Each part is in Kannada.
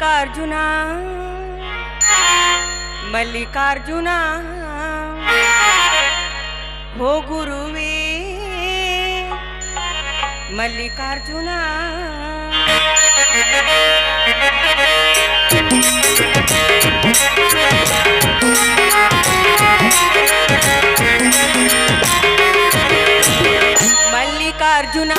ಮಲ್ಲಿಕಾರ್ಜುನ ಮಲ್ಲಿಕಾರ್ಜುನ ಹೋ ಗುರುವೇ ಮಲ್ಲಿಕಾರ್ಜುನ ಮಲ್ಲಿಕಾರ್ಜುನ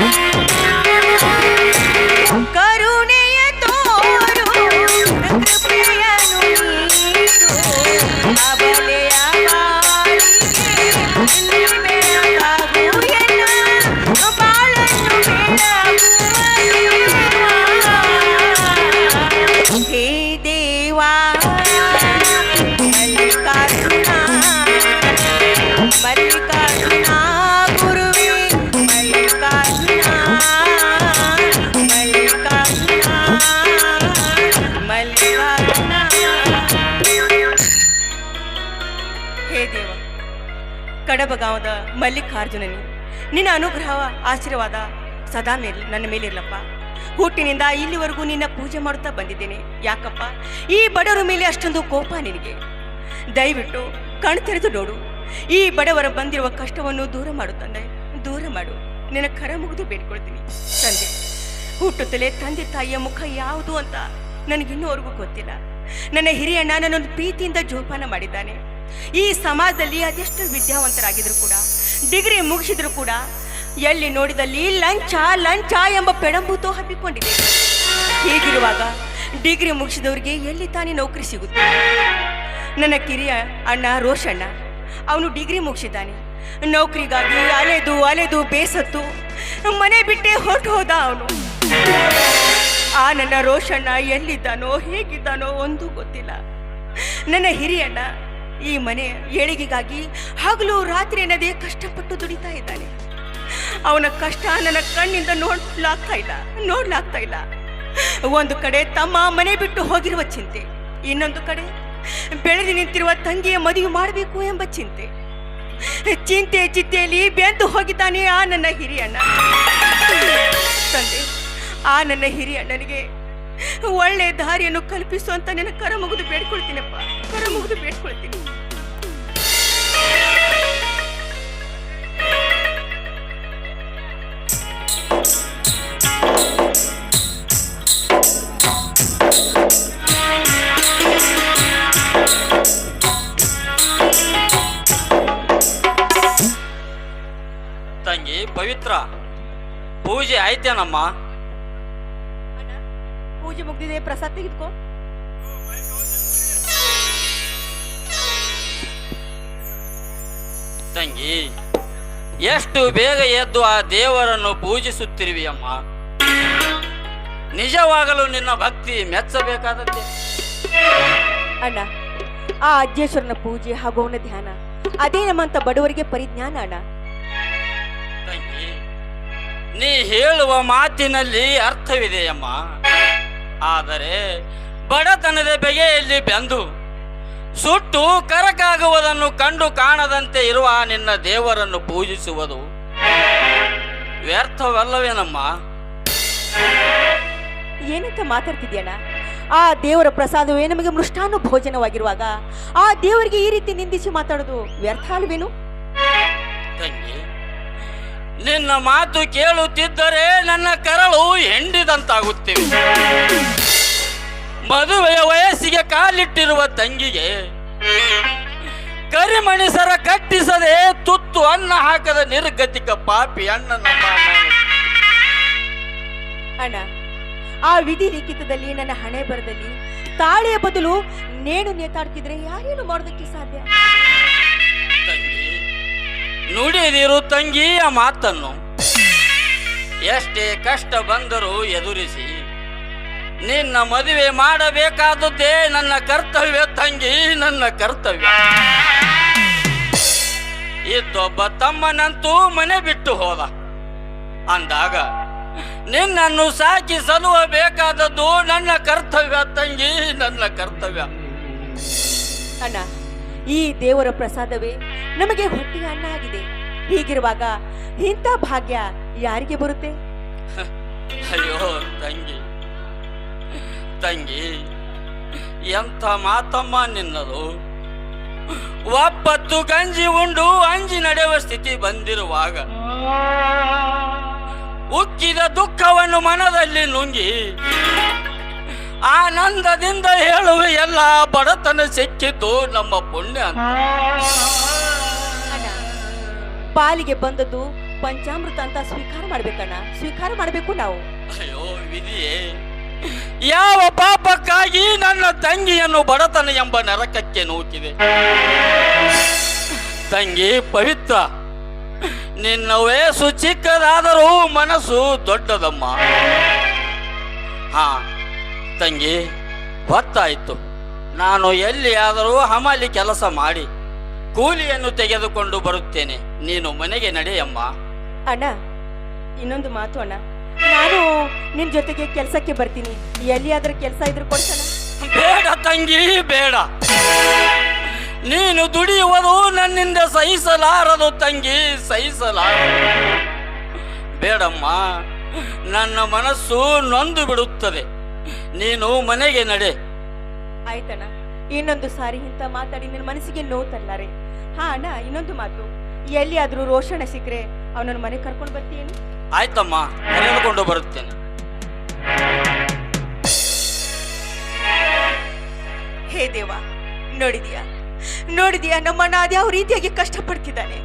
Thank ಹೇ ದೇವ ಕಡಬಗಾಂವದ ಮಲ್ಲಿಕಾರ್ಜುನನಿ, ನಿನ್ನ ಅನುಗ್ರಹ ಆಶೀರ್ವಾದ ಸದಾ ಮೇಲೆ ನನ್ನ ಮೇಲಿರ್ಲಪ್ಪ. ಹುಟ್ಟಿನಿಂದ ಇಲ್ಲಿವರೆಗೂ ನಿನ್ನ ಪೂಜೆ ಮಾಡುತ್ತಾ ಬಂದಿದ್ದೇನೆ. ಯಾಕಪ್ಪ? ಈ ಬಡವರ ಮೇಲೆ ಅಷ್ಟೊಂದು ಕೋಪ ನಿನಗೆ. ದಯವಿಟ್ಟು ಕಣ್ ತೆರೆದು ನೋಡು. ಈ ಬಡವರ ಬಂದಿರುವ ಕಷ್ಟವನ್ನು ದೂರ ಮಾಡು ತಂದೆ. ದೂರ ಮಾಡು. ನಿನ್ನ ಕರ ಮುಗಿದು ಬೇಡ್ಕೊಳ್ತೀನಿ. ತಂದೆ, ಹುಟ್ಟುತ್ತಲೇ ತಂದೆ ತಾಯಿಯ ಮುಖ ಯಾವುದು ಅಂತ ನನಗಿನ್ನೂವರೆಗೂ ಗೊತ್ತಿಲ್ಲ. ನನ್ನ ಹಿರಿಯಣ್ಣ ನನ್ನೊಂದು ಪ್ರೀತಿಯಿಂದ ಜೋಪಾನ ಮಾಡಿದ್ದಾನೆ. ಈ ಸಮಾಜದಲ್ಲಿ ಅದೆಷ್ಟು ವಿದ್ಯಾವಂತರಾಗಿದ್ರು ಕೂಡ, ಡಿಗ್ರಿ ಮುಗಿಸಿದ್ರು ಕೂಡ, ಎಲ್ಲಿ ನೋಡಿದಲ್ಲಿ ಲಂಚ ಲಂಚ ಎಂಬ ಪೆಡಂಬೂತು ಹಬ್ಬಿಕೊಂಡಿದೆ ಹೀಗಿರುವಾಗ ಡಿಗ್ರಿ ಮುಗಿಸಿದವ್ರಿಗೆ ಎಲ್ಲಿ ತಾನೇ ನೌಕರಿ ಸಿಗುತ್ತೆ? ನನ್ನ ಕಿರಿಯ ಅಣ್ಣ ರೋಷಣ್ಣ, ಅವನು ಡಿಗ್ರಿ ಮುಗಿಸಿದ್ದಾನೆ. ನೌಕರಿಗಾಗಿ ಅಲೆದು ಅಲೆದು, ಬೇಸತ್ತು, ಮನೆ ಬಿಟ್ಟೇ ಹೊರಟು ಹೋದ ಅವನು. ಆ ನನ್ನ ರೋಷಣ್ಣ ಎಲ್ಲಿದ್ದಾನೋ, ಹೇಗಿದ್ದಾನೋ ಒಂದು ಗೊತ್ತಿಲ್ಲ. ನನ್ನ ಹಿರಿಯಣ್ಣ ಈ ಮನೆ ಏಳಿಗೆಗಾಗಿ ಹಗಲು ರಾತ್ರಿ ಅನ್ನದೇ ಕಷ್ಟಪಟ್ಟು ದುಡಿತಾ ಇದ್ದಾನೆ. ಅವನ ಕಷ್ಟ ನನ್ನ ಕಣ್ಣಿಂದ ನೋಡ್ಲಾಗ್ತಾ ಇಲ್ಲ ನೋಡ್ಲಾಗ್ತಾ ಇಲ್ಲ. ಒಂದು ಕಡೆ ತಮ್ಮ ಮನೆ ಬಿಟ್ಟು ಹೋಗಿರುವ ಚಿಂತೆ, ಇನ್ನೊಂದು ಕಡೆ ಬೆಳೆದು ನಿಂತಿರುವ ತಂಗಿಯ ಮದುವೆ ಮಾಡಬೇಕು ಎಂಬ ಚಿಂತೆ. ಚಿಂತೆ ಚಿಂತೆಯಲ್ಲಿ ಬೆಂದು ಹೋಗಿದ್ದಾನೆ ಆ ನನ್ನ ಹಿರಿಯಣ್ಣ. ತಂದೆ ಆ ನನ್ನ ಹಿರಿಯ ನನಗೆ ಒಳ್ಳೆ ದಾರಿಯನ್ನು ಕಲ್ಪಿಸು ಅಂತ ನಿನ್ನ ಕರ ಮುಗಿದು ಬೇಡ್ಕೊಳ್ತೀನಪ್ಪ. ಕರ ಮುಗಿದು ಬೇಡ್ಕೊಳ್ತೀನಿ. ತಂಗಿ ಪವಿತ್ರ, ಪೂಜೆ ಆಯ್ತೇನಮ್ಮ? ಪೂಜೆ ಮುಗ್ದಿದೆ ಪ್ರಸಾದ್ ತೆಗೆದುಕೋ. ತಂಗಿ ಎಷ್ಟು ಬೇಗ ಎದ್ದು ಆ ದೇವರನ್ನು ಪೂಜಿಸುತ್ತಿರುವಿ ಅಮ್ಮ ನಿಜವಾಗಲೂ ನಿನ್ನ ಭಕ್ತಿ ಮೆಚ್ಚಬೇಕಾದದ್ದೇ? ಅಣ್ಣ ಆ ಅಜ್ಜೇಶ್ವರನ ಪೂಜೆ ಹಾಗೂ ಅವನ ಧ್ಯಾನ ಅದೇ ನಮ್ಮಂತ ಬಡವರಿಗೆ ಪರಿಜ್ಞಾನ ಅಣ್ಣ. ತಂಗಿ ನೀ ಹೇಳುವ ಮಾತಿನಲ್ಲಿ ಅರ್ಥವಿದೆಯಮ್ಮ. ಆದರೆ ಬಡತನದ ಬೆಗೆಯಲ್ಲಿ ಬೆಂದು ಸುಟ್ಟು ಕರಕಾಗುವುದನ್ನು ಕಂಡು ಕಾಣದಂತೆ ಇರುವ ನಿನ್ನ ದೇವರನ್ನು ಪೂಜಿಸುವುದು ವ್ಯರ್ಥವಲ್ಲವೇನಮ್ಮ? ಏನಂತ ಮಾತಾಡ್ತಿದ್ಯಣ್ಣ ಆ ದೇವರ ಪ್ರಸಾದವೇ ನಮಗೆ ಮೃಷ್ಟಾನು ಭೋಜನವಾಗಿರುವಾಗ ಆ ದೇವರಿಗೆ ಈ ರೀತಿ ನಿಂದಿಸಿ ಮಾತಾಡೋದು ವ್ಯರ್ಥ ಅಲ್ವೇನು? ತಂಗಿ ನಿನ್ನ ಮಾತು ಕೇಳುತ್ತಿದ್ದರೆ ನನ್ನ ಕರಳು ಹೆಂಡಿದಂತಾಗುತ್ತಿವೆ. ಮದುವೆಯ ವಯಸ್ಸಿಗೆ ಕಾಲಿಟ್ಟಿರುವ ತಂಗಿಗೆ ಕರಿಮಣಿಸರ ಕಟ್ಟಿಸದೆ ತುತ್ತು ಅನ್ನ ಹಾಕದ ನಿರ್ಗತಿಕ ಪಾಪಿ ಅಣ್ಣನ ಅಣ್ಣ ಆ ವಿಧಿ ಲಿಖಿತದಲ್ಲಿ ನನ್ನ ಹಣೆ ಬರದಲ್ಲಿ ತಾಳೆಯ ಬದಲು ನೇಣು ನೇತಾಡ್ತಿದ್ರೆ ಯಾರೇನು ಮಾಡೋದಕ್ಕೆ ಸಾಧ್ಯ? ತಂಗಿ ನುಡಿದಿರು ತಂಗಿಯ ಮಾತನ್ನು. ಎಷ್ಟೇ ಕಷ್ಟ ಬಂದರೂ ಎದುರಿಸಿ. ನಿನ್ನ ಮದುವೆ ಮಾಡಬೇಕಾದದ್ದೇ ನನ್ನ ಕರ್ತವ್ಯ ತಂಗಿ, ನನ್ನ ಕರ್ತವ್ಯ. ಇದ್ದೊಬ್ಬ ತಮ್ಮನಂತೂ ಮನೆ ಬಿಟ್ಟು ಹೋದ. ಅಂದಾಗ, ನಿನ್ನನ್ನು ಸಾಕಿ ಸಲುವ ಬೇಕಾದದ್ದು ನನ್ನ ಕರ್ತವ್ಯ ತಂಗಿ, ನನ್ನ ಕರ್ತವ್ಯ. ಅಣ್ಣ, ಈ ದೇವರ ಪ್ರಸಾದವೇ ನಮಗೆ ಹೊಟ್ಟೆಯ ಅನ್ನ ಆಗಿದೆ ಹೀಗಿರುವಾಗ ಇಂಥ ಭಾಗ್ಯ ಯಾರಿಗೆ ಬರುತ್ತೆ? ಅಯ್ಯೋ, ತಂಗಿ. ತಂಗಿ, ಎಂಥ ಮಾತಮ್ಮ ನಿನ್ನದು? ಒಪ್ಪತ್ತು ಗಂಜಿ ಉಂಡು, ಅಂಜಿ ನಡೆಯುವ ಸ್ಥಿತಿ ಬಂದಿರುವಾಗ ಉಕ್ಕಿದ ದುಃಖವನ್ನು ಮನದಲ್ಲಿ ನುಂಗಿ ಆನಂದದಿಂದ ಹೇಳುವ, ಎಲ್ಲ ಬಡತನ ಸಿಕ್ಕಿದ್ದು ನಮ್ಮ ಪುಣ್ಯ ಅಂತ. ಪಾಲಿಗೆ ಬಂದದ್ದು ಪಂಚಾಮೃತ ಅಂತ ಸ್ವೀಕಾರ ಮಾಡ್ಬೇಕಣ್ಣ. ಸ್ವೀಕಾರ ಮಾಡಬೇಕು ನಾವು. ಅಯ್ಯೋ, ವಿಧಿಯೇ. ಯಾವ ಪಾಪಕ್ಕಾಗಿ ನನ್ನ ತಂಗಿಯನ್ನು ಬಡತನ ಎಂಬ ನರಕಕ್ಕೆ ನೂಕಿದೆ? ತಂಗಿ ಪವಿತ್ರ. ನಿನ್ನ ವಯಸ್ಸು ಚಿಕ್ಕದಾದರೂ ಮನಸ್ಸು ದೊಡ್ಡದಮ್ಮ. ಹಾ, ತಂಗಿ, ಹೊತ್ತಾಯಿತು. ನಾನು ಎಲ್ಲಿಯಾದರೂ ಹಮಾಲಿ ಕೆಲಸ ಮಾಡಿ, ಕೂಲಿಯನ್ನು ತೆಗೆದುಕೊಂಡು ಬರುತ್ತೇನೆ. ನೀನು ಮನೆಗೆ ನಡೆಯಮ್ಮ ಅಣ್ಣ ಇನ್ನೊಂದು ಮಾತು ಅಣ್ಣ. ನಾನು ನಿನ್ ಜೊತೆಗೆ ಕೆಲಸಕ್ಕೆ ಬರ್ತೀನಿ. ಎಲ್ಲಿಯಾದ್ರೂ ಕೆಲಸ ಇದ್ರು ಕೊಡ್ಸಣ. ಬೇಡ ತಂಗಿ ಬೇಡ. ನೀನು ದುಡಿಯುವುದು ನನ್ನಿಂದ ಸಹಿಸಲಾರದು ತಂಗಿ ಸಹಿಸಲಾರದು. ಬೇಡಮ್ಮ ನನ್ನ ಮನಸ್ಸು ನೊಂದು ಬಿಡುತ್ತದೆ. ನೀನು ಮನೆಗೆ ನಡೆ. ಆಯ್ತಣ್ಣ ಇನ್ನೊಂದು ಸಾರಿ ಇಂತ ಮಾತಾಡಿ ನನ್ನ ಮನಸ್ಸಿಗೆ ನೋವು ತಲ್ಲಾರೆ ಹಾ ಅಣ್ಣ ಇನ್ನೊಂದು ಮಾತು. ಎಲ್ಲಿಯಾದ್ರೂ ರೋಷಣ ಸಿಕ್ಕರೆ ಅವನನ್ನ ಮನೆ ಕರ್ಕೊಂಡು ಬರ್ತೀನಿ. ಆಯ್ತಮ್ಮ ಕರೆದುಕೊಂಡು ಬರುತ್ತೇನೆ. ಹೇ ದೇವ ನೋಡಿದ್ಯಾ? ನೋಡಿದ್ಯಾ? ನಮ್ಮಣ್ಣ ಅದ್ಯಾವ ರೀತಿಯಾಗಿ ಕಷ್ಟಪಡ್ತಿದ್ದಾನೆ.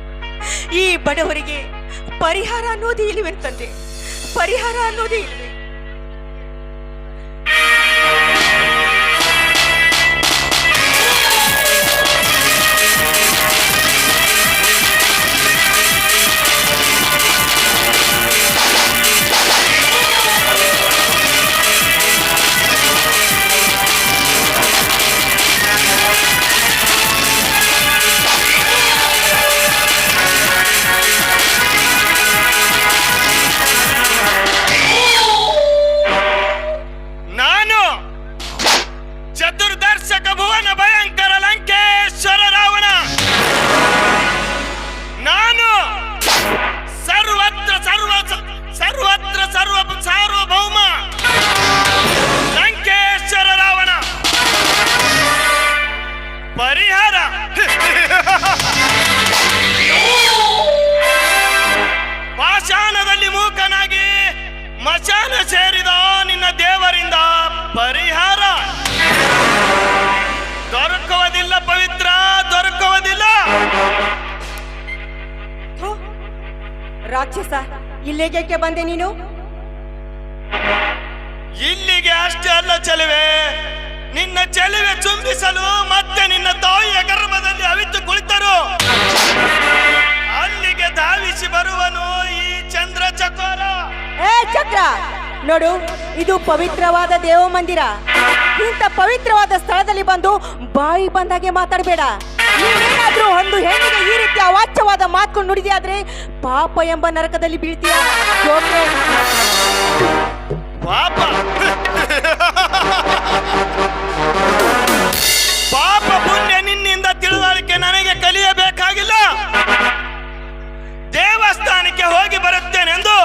ಈ ಬಡವರಿಗೆ ಪರಿಹಾರ ಅನ್ನೋದೇ ಇಲ್ಲಿವೆ ತಂದೆ? ಪರಿಹಾರ ಅನ್ನೋದೇ ಇಲ್ವೇ? ರಾಕ್ಷಸ ಇಲ್ಲಿಗೆ ಬಂದೆ ನೀನು? ಇಲ್ಲಿಗೆ ಅಷ್ಟೇ ಅಲ್ಲ ಚೆಲುವೆ. ನಿನ್ನ ಚೆಲುವೆ ಚುಂಬಿಸಲು ಮತ್ತೆ ನಿನ್ನ ತಾಯಿಯ ಗರ್ಭದಲ್ಲಿ ಅವಿತು ಕುಳಿತರು. ಅಲ್ಲಿಗೆ ಧಾವಿಸಿ ಬರುವನು ಈ ಚಂದ್ರ ಚಕೋರ. ಏ ಚಕ್ರ! ನೋಡು ಇದು ಪವಿತ್ರವಾದ ದೇವ ಮಂದಿರ ಇಂಥ ಪವಿತ್ರವಾದ ಸ್ಥಳದಲ್ಲಿ ಬಂದು ಬಾಯಿ ಬಂದಾಗೆ ಮಾತಾಡಬೇಡ. ನೀನೇನಾದ್ರೂ ಒಂದು ಹೆಣ್ಣಿಗೆ ಈ ರೀತಿ ಅವಾಚ್ಯವಾದ ಮಾತುಕೊಂಡು ನುಡಿದೆ ಆದ್ರೆ ಪಾಪ ಎಂಬ ನರಕದಲ್ಲಿ ಬೀಳ್ತೀಯ. ಪಾಪ. ಪಾಪ ಪುಣ್ಯ ನಿನ್ನಿಂದ ತಿಳುವಳಿಕೆ ನನಗೆ ಕಲಿಯಬೇಕಾಗಿಲ್ಲ. ದೇವಸ್ಥಾನಕ್ಕೆ ಹೋಗಿ ಬರುತ್ತೇನೆಂದು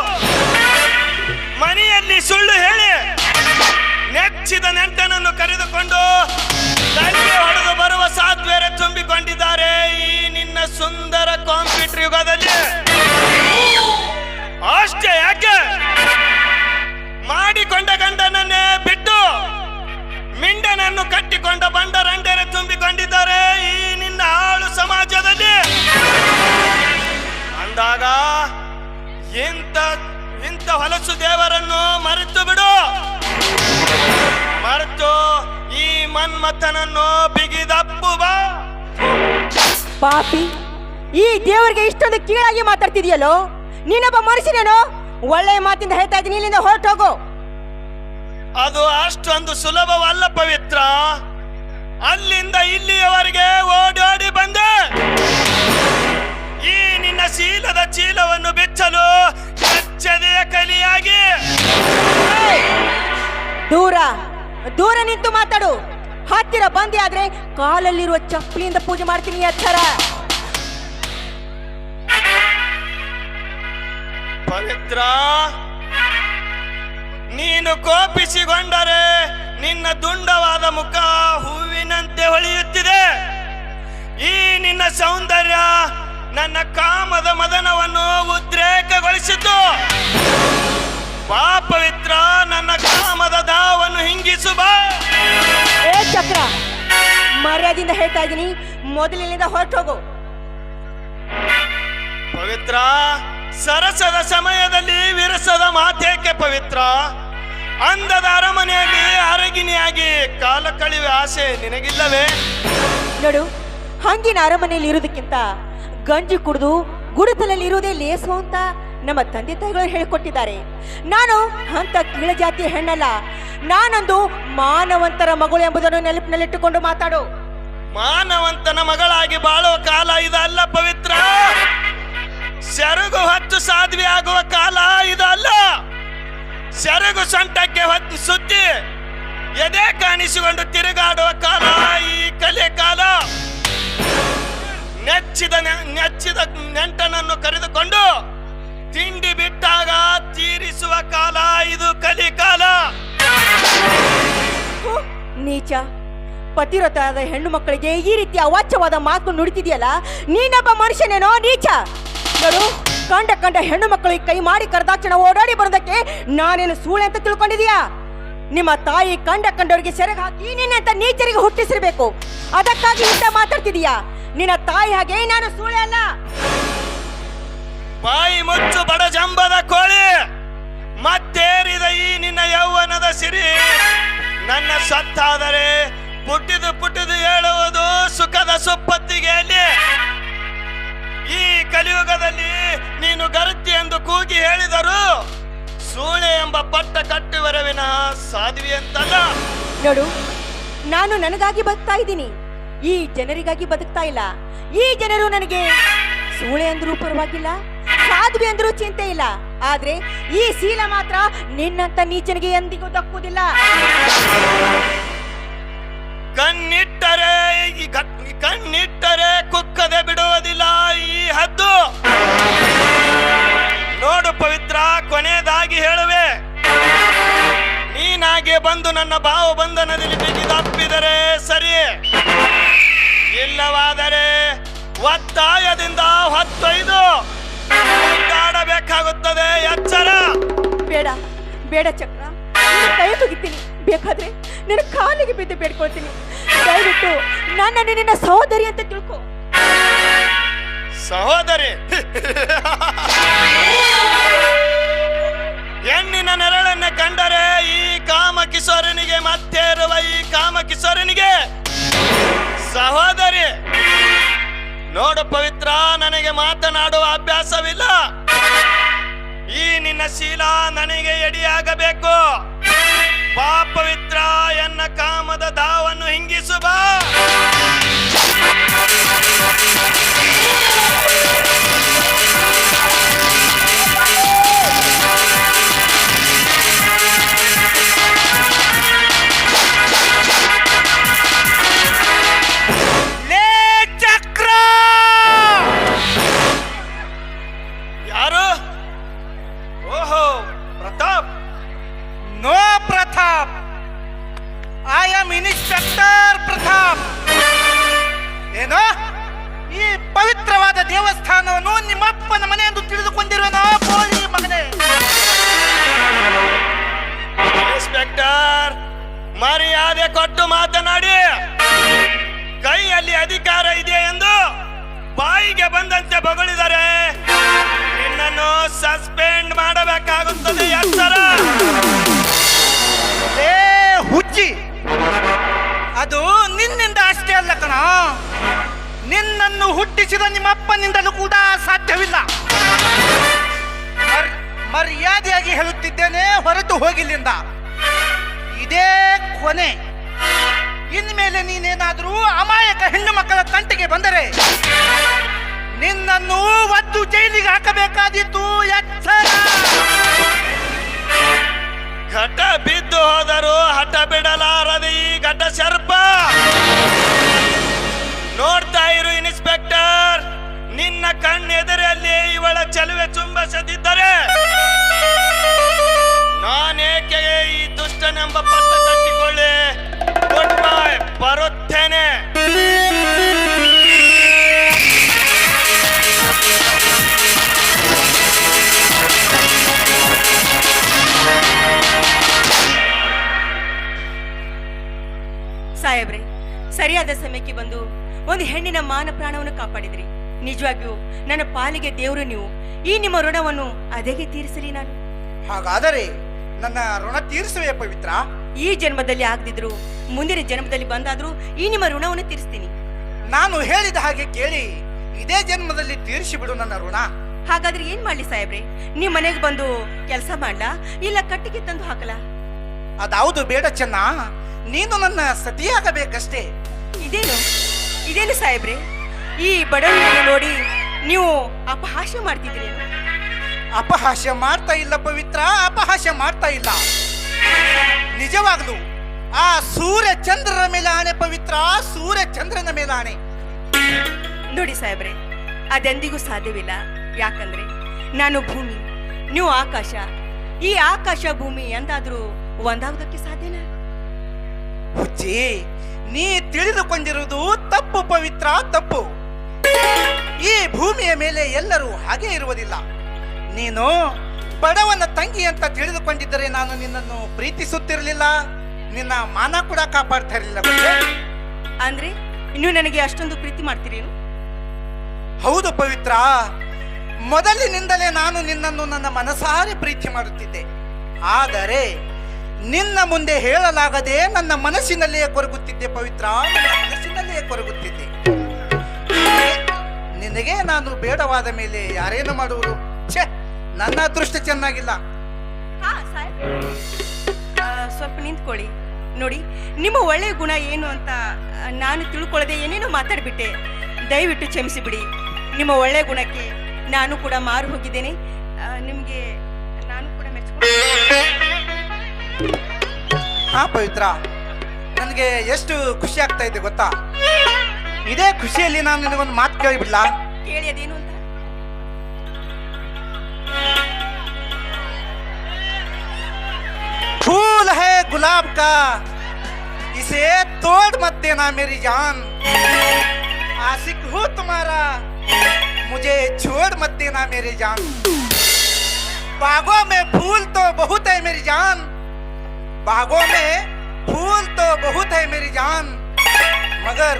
ಮನೆಯಲ್ಲಿ ಸುಳ್ಳು ಹೇಳಿ ನೆಚ್ಚಿದ ನೆಂಟನನ್ನು ಕರೆದುಕೊಂಡು ದಂಗೆ ಹೊಡೆದು ಬರುವ ಸಾಧ್ವೇರೆ ಮಾತಾಡ್ತಿದ್ಯಲ್ಲೋ? ನೀನೊಬ್ಬ ಮನುಷ್ಯನೇನೋ? ಒಳ್ಳೆಯ ಮಾತಿಂದ ಹೇಳ್ತಾ ಇದ್ದೀನಿ ಇಲ್ಲಿಂದ ಹೊರಟೋಗು. ಅದು ಅಷ್ಟೊಂದು ಸುಲಭವಲ್ಲ ಪವಿತ್ರ. ಅಲ್ಲಿಂದ ಇಲ್ಲಿಯವರೆಗೆ ಓಡಾಡಿ ಬಂದೆ. ಈ ನಿನ್ನ ಶೀಲದ ಚೀಲವನ್ನು ಬಿಚ್ಚಲು ಕಚ್ಚದೆಯ ಕಲಿಯಾಗಿ. ದೂರ ದೂರ ನಿಂತು ಮಾತಾಡು. ಹತ್ತಿರ ಬಂದಿ ಆದ್ರೆ ಕಾಲಲ್ಲಿರುವ ಚಪ್ಪಲಿಯಿಂದ ಪೂಜೆ ಮಾಡ್ತೀನಿ ಎತ್ತರ ಪವಿತ್ರ. ನೀನು ಕೋಪಿಸಿಕೊಂಡರೆ ನಿನ್ನ ದುಂಡವಾದ ಮುಖ ಹೂವಿನಂತೆ ಹೊಳೆಯುತ್ತಿದೆ. ಈ ನಿನ್ನ ಸೌಂದರ್ಯ ನನ್ನ ಕಾಮದ ಮದನವನ್ನು ಉದ್ರೇಕಗೊಳಿಸಿತು. ಬಾ ಪವಿತ್ರ ನನ್ನ ಕಾಮದ ದಾವನ್ನು ಹಿಂಗಿಸು ಬಾ. ಏ ಚಕ್ರ ಮರ್ಯಾದಿಂದ ಹೇಳ್ತಾ ಇದ್ದೀನಿ ಮೊದಲಿನಿಂದ ಹೊರಟೋಗು. ಪವಿತ್ರ ಸರಸದ ಸಮಯದಲ್ಲಿ ವಿರಸದ ಮಾತೇಕೆ ಪವಿತ್ರ? ಅಂದದ ಅರಮನೆಯಲ್ಲಿ ಅರಗಿನಿಯಾಗಿ ಕಾಲ ಕಳಿವೆ ಆಸೆ ನಿನಗಿಲ್ಲವೇ? ನೋಡು ಹಂಗಿನ ಅರಮನೆಯಲ್ಲಿ ಇರೋದಕ್ಕಿಂತ ಗಂಜಿ ಕುಡಿದು ಗುಡತಲಲ್ಲಿ ಇರೋದೇ ಲೇಸು ಅಂತ ನಮ್ಮ ತಂದೆ ತಾಯಿಗಳು ಹೇಳಿಕೊಟ್ಟಿದ್ದಾರೆ. ನಾನು ಅಂತ ಕೀಳ ಜಾತಿಯ ಹೆಣ್ಣಲ್ಲ ನಾನೊಂದು ಮಾನವಂತರ ಮಗಳು ಎಂಬುದನ್ನು ನೆನಪಿನಲ್ಲಿಟ್ಟುಕೊಂಡು ಮಾತಾಡು. ಮಾನವಂತನ ಮಗಳಾಗಿ ಬಾಳುವ ಕಾಲ ಇದಲ್ಲ ಪವಿತ್ರ. ಸೆರಗು ಹೊತ್ತು ಸಾಧ್ವಿ ಆಗುವ ಕಾಲ ಇದಲ್ಲ. ಸೆರಗು ಸೊಂಟಕ್ಕೆ ಹೊತ್ತು ಸುತ್ತಿ ಎದೆ ಕಾಣಿಸಿಕೊಂಡು ತಿರುಗಾಡುವ ಕಾಲ ಈ ಕಲೆ ಕಾಲ. ನೆಚ್ಚಿದ ನೆಚ್ಚಿದ ನೆಂಟನನ್ನು ಕರೆದುಕೊಂಡು ತಿಂಡಿ ಬಿಟ್ಟಾಗ ತೀರಿಸುವ ಕಾಲ ಇದು ಕಲಿ ಕಾಲ. ನೀಚ. ಪತಿರತಾದ ಹೆಣ್ಣು ಮಕ್ಕಳಿಗೆ ಈ ರೀತಿ ಅವಾಚ್ಯವಾದ ಮಾತು ನುಡಿತಿದೆಯಲ್ಲ? ನೀನೊಬ್ಬ ಮನುಷ್ಯನೇನೋ, ನೀಚ? ನೋಡು ಕಂಡ ಕಂಡ ಹೆಣ್ಣು ಮಕ್ಕಳಿಗೆ ಕೈ ಮಾಡಿ ಕರೆದಾಕ್ಷಣ ಓಡಾಡಿ ಬರೋದಕ್ಕೆ ನಾನೇನು ಸೂಳೆ ಅಂತ ತಿಳ್ಕೊಂಡಿದೀಯಾ ನಿಮ್ಮ ತಾಯಿ ಕಂಡ ಕಂಡವರಿಗೆ ಸೆರೆಗೆ ಹಾಕಿ ನಿನ್ನಂತ ನೀಚರಿಗೆ ಹುಟ್ಟಿಸಿರ್ಬೇಕು. ಅದಕ್ಕಾಗಿ ಇಂತ ಮಾತಾಡ್ತಿದೀಯಾ ನಿನ್ನ ತಾಯಿ ಹಾಗೆ ನಾನು ಸೂಳೆ ಅಲ್ಲ. ಬಾಯಿ ಮುಚ್ಚು ಬಡ ಜಂಬದ ಕೋಳಿ. ಮತ್ತೇರಿದ ಈ ನಿನ್ನ ಯೌವನದ ಸಿರಿ. ನನ್ನ ಸತ್ತಾದರೆ ಪುಟ್ಟಿದು ಪುಟ್ಟಿದು ಹೇಳುವುದು ಸುಖದ ಸುಪ್ಪತ್ತಿಗೆಯಲ್ಲಿ. ಈ ಕಲಿಯುಗದಲ್ಲಿ ನೀನು ಗರತಿ ಎಂದು ಕೂಗಿ ಹೇಳಿದರು ಸೂಳೆ ಎಂಬ ಪಟ್ಟ ಕಟ್ಟುವರವಿನ ಸಾಧ್ವಿ ಅಂತಲ್ಲ ನೋಡು ನಾನು ನನಗಾಗಿ ಬದುಕ್ತಾ ಇದ್ದೀನಿ. ಈ ಜನರಿಗಾಗಿ ಬದುಕ್ತಾ ಇಲ್ಲ. ಈ ಜನರು ನನಗೆ ಸೂಳೆ ಅಂದ್ರೂ ಪರವಾಗಿಲ್ಲ ಸಾಧ್ವಿ ಅಂದ್ರೂ ಚಿಂತೆ ಇಲ್ಲ. ಆದ್ರೆ ಈ ಶೀಲ ಮಾತ್ರ ನಿನ್ನಂತ ನೀಚನಿಗೆ ಎಂದಿಗೂ ದಕ್ಕುವುದಿಲ್ಲ ಕಣ್ಣಿಟ್ಟರೆ ಈ ಗ- ಕಣ್ಣಿಟ್ಟರೆ ಕುಕ್ಕದೆ ಬಿಡುವುದಿಲ್ಲ ಈ ಹದ್ದು. ನೋಡು ಪವಿತ್ರ, ಕೊನೆಯದಾಗಿ ಹೇಳುವೆ. ನೀನಾಗೆ ಬಂದು ನನ್ನ ಭಾವ ಬಂಧನದಲ್ಲಿ ಬಿಗಿದಪ್ಪಿದರೆ ಸರಿ. ಇಲ್ಲವಾದರೆ ಒತ್ತಾಯದಿಂದ ಹೊತ್ತೊಯ್ದು. ಬೇಕಾಗುತ್ತದೆ ಎಚ್ಚರ. ಬೇಡ ಬೇಡ ಚಕ್ರ ಕೈ ಮುಗಿತೀನಿ ಬೇಕಾದ್ರೆ ನಿನ್ನ ಕಾಲಿಗೆ ಬಿದ್ದು ಬೇಡ್ಕೊಳ್ತೀನಿ. ದಯವಿಟ್ಟು ನನ್ನನ್ನು ನಿನ್ನ ಸಹೋದರಿ ಅಂತ ತಿಳ್ಕೊ. ಸಹೋದರಿ. ಹೆಣ್ಣಿನ ನೆರಳನ್ನ ಕಂಡರೆ ಈ ಕಾಮ ಕಿಶೋರನಿಗೆ ಮತ್ತೆ ಇರುವ ಈ ಕಾಮ ಕಿಶೋರನಿಗೆ ಸಹೋದರಿ. ನೋಡು ಪವಿತ್ರ, ನನಗೆ ಮಾತನಾಡುವ ಅಭ್ಯಾಸವಿಲ್ಲ. ಈ ನಿನ್ನ ಶೀಲ ನನಗೆ ಎಡಿಯಾಗಬೇಕು. ಪಾಪವಿತ್ರ ಎನ್ನ ಕಾಮದ ದಾವನ್ನು ಹಿಂಗಿಸು ಬಾ. ಕೊಟ್ಟು ಮಾತನಾಡಿ. ಕೈಯಲ್ಲಿ ಅಧಿಕಾರ ಇದೆ ಎಂದು ಬಾಯಿಗೆ ಬಂದಂತೆ ಬಗಳಿದರೆ ನಿನ್ನನ್ನು ಸಸ್ಪೆಂಡ್ ಮಾಡಬೇಕಾಗುತ್ತದೆ ಎತ್ತರ ಏ ಹುಚ್ಚಿ, ಅದು ನಿನ್ನಿಂದ ಅಷ್ಟೇ ಅಲ್ಲ ಕಣ. ನಿನ್ನನ್ನು ಹುಟ್ಟಿಸಿದ ನಿಮ್ಮಪ್ಪನಿಂದಲೂ ಕೂಡ ಸಾಧ್ಯವಿಲ್ಲ. ಮರ್- ಮರ್ಯಾದೆಯಾಗಿ ಹೇಳುತ್ತಿದ್ದೇನೆ ಹೊರತು ಹೋಗಿಲ್ಲಿಂದ. ಇದೇ ಕೊನೆ. ಇನ್ಮೇಲೆ ನೀನೇನಾದರೂ ಅಮಾಯಕ ಹೆಣ್ಣು ಮಕ್ಕಳ ತಂಟೆಗೆ ಬಂದರೆ ನಿನ್ನನ್ನು ಒದ್ದು ಜೈಲಿಗೆ ಹಾಕಬೇಕಾದೀತು ಎಚ್ಚರ ಸರಿಯಾದ ಸಮಯಕ್ಕೆ ಬಂದು ಒಂದು ಹೆಣ್ಣಿನ ಮಾನ ಪ್ರಾಣವನ್ನು ಕಾಪಾಡಿದ್ರಿ. ನಿಜವಾಗಿಯೂ ನನ್ನ ಪಾಲಿಗೆ ದೇವರು ನೀವು. ಈ ನಿಮ್ಮ ಋಣವನ್ನು ಅದೇಗೆ ತೀರಿಸಲಿ ನಾನು? ಹಾಗಾದರೆ ನನ್ನ ಋಣ ತೀರಿಸುವೆ ಪವಿತ್ರ? ಈ ಜನ್ಮದಲ್ಲಿ ಆಗದಿದ್ರು ಮುಂದಿನ ಜನ್ಮದಲ್ಲಿ ಬಂದಾದ್ರೂ ಈ ನಿಮ್ಮ ಋಣವನ್ನು ತೀರಿಸ್ತೀನಿ. ನಾನು ಹೇಳಿದ ಹಾಗೆ ಕೇಳಿ ಇದೇ ಜನ್ಮದಲ್ಲಿ ತೀರಿಸಿ ಬಿಡು ನನ್ನ ಋಣ. ಹಾಗಾದ್ರೆ ಏನ್ ಮಾಡ್ಲಿ ಸಾಹೇಬ್ರೆ? ನಿಮ್ ಮನೆಗೆ ಬಂದು ಕೆಲಸ ಮಾಡ್ಲಾ? ಇಲ್ಲ ಕಟ್ಟಿಗೆ ತಂದು ಹಾಕಲಾ? ಅದಾವುದು ಬೇಡ ಚೆನ್ನ. ನೀನು ನನ್ನ ಸತಿಯಾಗಬೇಕಷ್ಟೇ. ಇದೇನು? ಇದೇನು ಸಾಹೇಬ್ರೆ? ಈ ಬಡವನ ನೋಡಿ ನೀವು ಅಪಹಾಸ್ಯ ಮಾಡ್ತಿದ್ರಿ ಅಪಹಾಸ್ಯ ಮಾಡ್ತಾ ಇಲ್ಲ ಪವಿತ್ರ ಅಪಹಾಸ್ಯ ಮಾಡ್ತಾ ಇಲ್ಲ. ನಿಜವಾಗ್ಲು ಆ ಸೂರ್ಯ ಚಂದ್ರನ ಮೇಲೆ ಆಣೆ ಪವಿತ್ರ ಸೂರ್ಯ ಚಂದ್ರನ ಮೇಲೆ ಆಣೆ ನೋಡಿ ಸಾಹೇಬ್ರೆ ಅದೆಂದಿಗೂ ಸಾಧ್ಯವಿಲ್ಲ. ಯಾಕಂದ್ರೆ ನಾನು ಭೂಮಿ ನೀವು ಆಕಾಶ. ಈ ಆಕಾಶ ಭೂಮಿ ಎಂದಾದ್ರೂ ಒಂದಾಗೋದಕ್ಕೆ ಸಾಧ್ಯನಾ? ಹುಚ್ಚಿ ನೀ ತಿಳಿದುಕೊಂಡಿರುವುದು ತಪ್ಪು ಪವಿತ್ರ ತಪ್ಪು. ಈ ಭೂಮಿಯ ಮೇಲೆ ಎಲ್ಲರೂ ಹಾಗೆ ಇರುವುದಿಲ್ಲ. ನೀನು ಬಡವನ ತಂಗಿ ಅಂತ ತಿಳಿದುಕೊಂಡಿದ್ದರೆ ನಾನು ನಿನ್ನನ್ನು ಪ್ರೀತಿಸುತ್ತಿರಲಿಲ್ಲ. ನಿನ್ನ ಮಾನ ಕೂಡ ಕಾಪಾಡ್ತಾ ಇರಲಿಲ್ಲ? ಅಂದ್ರೆ ಇನ್ನು ನನಗೆ ಅಷ್ಟೊಂದು ಪ್ರೀತಿ ಮಾಡ್ತೀರೇನು? ಹೌದು ಪವಿತ್ರ. ಮೊದಲಿನಿಂದಲೇ ನಾನು ನಿನ್ನನ್ನು ನನ್ನ ಮನಸಾರೆ ಪ್ರೀತಿ ಮಾಡುತ್ತಿದ್ದೆ. ಆದರೆ ನಿನ್ನ ಮುಂದೆ ಹೇಳಲಾಗದೆ ನನ್ನ ಮನಸ್ಸಿನಲ್ಲಿಯೇ ಕೊರಗುತ್ತಿದ್ದೆ ಪವಿತ್ರ. ನನ್ನ ಮನಸ್ಸಿನಲ್ಲಿಯೇ ಕೊರಗುತ್ತಿದ್ದೆ. ನಿನಗೆ ನಾನು ಬೇಡವಾದ ಮೇಲೆ ಯಾರೇನು ಮಾಡುವರು ಛೇ, ನನ್ನ ಅದೃಷ್ಟ ಚೆನ್ನಾಗಿಲ್ಲ. ಸ್ವಲ್ಪ ನಿಂತ್ಕೊಳ್ಳಿ. ನೋಡಿ, ನಿಮ್ಮ ಒಳ್ಳೆಯ ಗುಣ ಏನು ಅಂತ ನಾನು ತಿಳ್ಕೊಳ್ಳದೆ ಏನೇನೋ ಮಾತಾಡ್ಬಿಟ್ಟೆ. ದಯವಿಟ್ಟು ಕ್ಷಮಿಸಿಬಿಡಿ. ನಿಮ್ಮ ಒಳ್ಳೆಯ ಗುಣಕ್ಕೆ ನಾನು ಕೂಡ ಮಾರು ಹೋಗಿದ್ದೇನೆ. ನಿಮಗೆ ನಾನು ಕೂಡ ಮೆಚ್ಕೊಂಡು ಹಾ ಪವಿತ್ರ ನನಗೆ ಎಷ್ಟು ಖುಷಿ ಆಗ್ತಾ ಇದೆ ಗೊತ್ತಾ ಇದೇ ಖುಷಿಯಲ್ಲಿ ನಾನು ನಿನಗೊಂದು ಮಾತು ಕೇಳಿಬಿಡ್ಲಾ ಕೇಳಿ ಅದೇನು ಅಂತ फूल है गुलाब का इसे तोड़ मत देना मेरी जान आशिक हूँ तुम्हारा मुझे छोड़ मत देना मेरी जान बागों में फूल तो बहुत है मेरी जान बागों में फूल तो बहुत है मेरी जान, मगर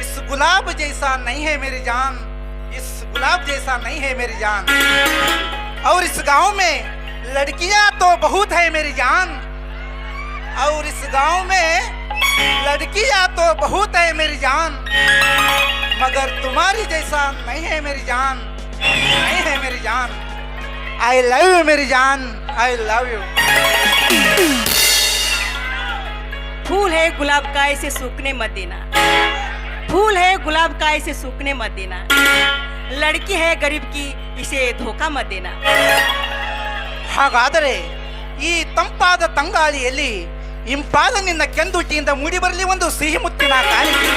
इस गुलाब जैसा नहीं है मेरी जान, इस गुलाब जैसा नहीं है मेरी जान। और इस गाँव में लड़कियाँ तो बहुत है मेरी जान, और इस गाँव में लड़कियाँ तो बहुत है मेरी जान, मगर तुम्हारी जैसा नहीं है मेरी जान, नहीं है मेरी जान। आई लव यू मेरी जान आई लव यू फूल है गुलाब का इसे सूखने मत देना फूल है गुलाब का इसे सूखने मत देना लड़की है गरीब की इसे धोखा मत देना ಹಾಗಾದರೆ ಈ ತಂಪಾದ ತಂಗಾಳಿಯಲ್ಲಿ ಇಂಪಾದ ನಿನ್ನ ಕೆಂದುಟಿಯಿಂದ ಮೂಡಿ ಬರಲಿ ಒಂದು ಸಿಹಿ ಮುತ್ತಿನ ಕಾಣಿಕೆ